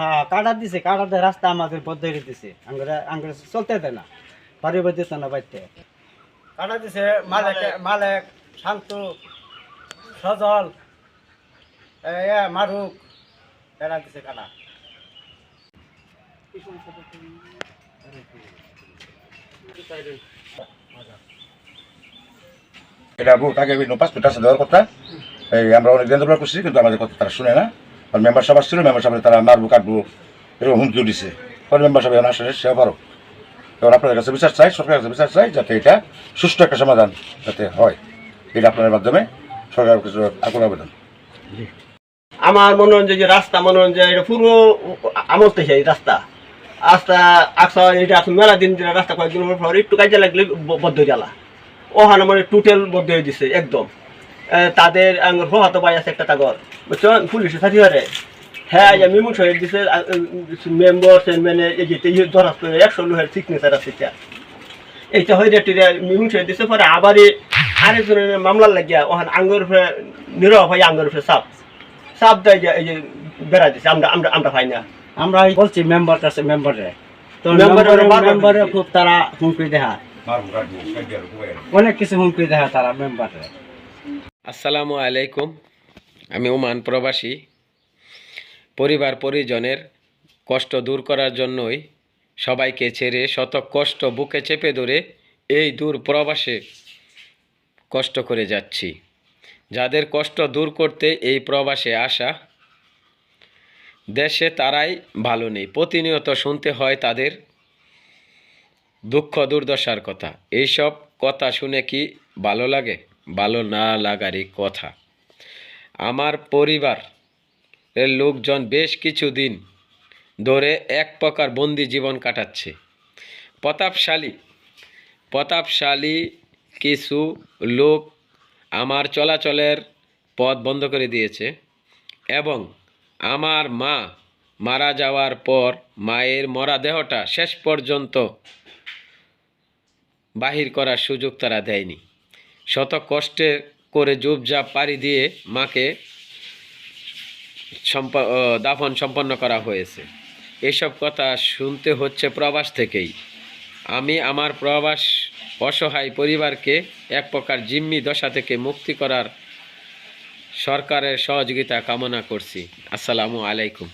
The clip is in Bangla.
হ্যাঁ কাটা দিছে কাটা দিয়ে রাস্তা আমাদের বদ্ধ করে দিছে। আঙ্গুরে আঙ্গুরে চলতে দেয় না পারিব দিত না বাইতে কাটা দিছে মালেক মালেক। শান্তু সজল মারুক এরা দিছে কাটা এটা তাকে ওই পাসপোর্ট আছে দেওয়ার কথা। এই আমরা অনেক দিন ধরে করছি কিন্তু আমাদের কথা তারা শুনে না। আর মেম্বার সভা ছিল মেম্বার সভায় তারা মারবো, কাটবো এরকম হুমকিও দিছে। পরে মেম্বার সভা এখন আসলে সে পারো এবার আপনাদের কাছে বিচার চাই, সরকারের কাছে বিচার চাই যাতে এটা সুষ্ঠু একটা সমাধান যাতে হয়। এটা আপনাদের মাধ্যমে সরকারের কাছে আকুল আবেদন। আমার মনে হয় যে রাস্তা মনে হয় যে এটা পুরো আমল থেকে এই রাস্তা। রাস্তা আকসা এটা এখন মেলা দিন রাস্তা কয়েকদিন পর একটু কাজে লাগলে বদ্ধ জ্বালা। ওখানে মানে টোটাল বদ্ধ হয়ে দিছে একদম। তাদের আঙ্গুর হহাতো পাই আছে একটা তাগর। বুঝছেন পুলিশে সাথে হারে হ্যাঁ যে মিমুন শহীদ দিছে মেম্বার চেয়ারম্যানে এই যে এই ধরা করে একশো লোহের সিগনেচার আছে এটা। এইটা হয়ে রেটিরে মিমুন শহীদ দিছে পরে আবার আরেকজনের মামলার লাগিয়া ওখানে আঙ্গুর ফে নিরহ ভাই আঙ্গুর ফে সাপ। সাপ দেয় যে এই যে বেড়া দিছে আমরা আমরা আমরা পাই না। আমরা এই বলছি মেম্বার কাছে মেম্বারে তো মেম্বারে। খুব তারা হুমকি কাটিয়ে অনেক কিছু হুমকি দেখা তারা মেম্বারে আসসালামু আলাইকুম। আমি ওমান প্রবাসী। পরিবার পরিজনের কষ্ট দূর করার জন্যই সবাইকে ছেড়ে শত কষ্ট বুকে চেপে ধরে এই দূর প্রবাসে কষ্ট করে যাচ্ছি। যাদের কষ্ট দূর করতে এই প্রবাসে আসা দেশে তারাই ভালো নেই। প্রতিনিয়ত শুনতে হয় তাদের দুঃখ দুর্দশার কথা। এইসব কথা শুনে কি ভালো লাগে? ভালো না লাগারই কথা। আমার পরিবার এর লোকজন বেশ কিছুদিন ধরে এক প্রকার বন্দি জীবন কাটাচ্ছে। প্রতাপশালী প্রতাপশালী কিছু লোক আমার চলাচলের পথ বন্ধ করে দিয়েছে এবং আমার মা মারা যাওয়ার পর মায়ের মরা দেহটা শেষ পর্যন্ত বাহির করার সুযোগ তারা দেয়নি। শত কষ্টে করে জুবজাপ পাড়ি দিয়ে মাকে দাফন সম্পন্ন করা হয়েছে। এসব কথা শুনতে হচ্ছে প্রবাস থেকেই। আমি আমার প্রবাস অসহায় পরিবারকে এক প্রকার জিম্মি দশা থেকে মুক্তি করার সরকারের সহযোগিতা কামনা করছি। আসসালামু আলাইকুম।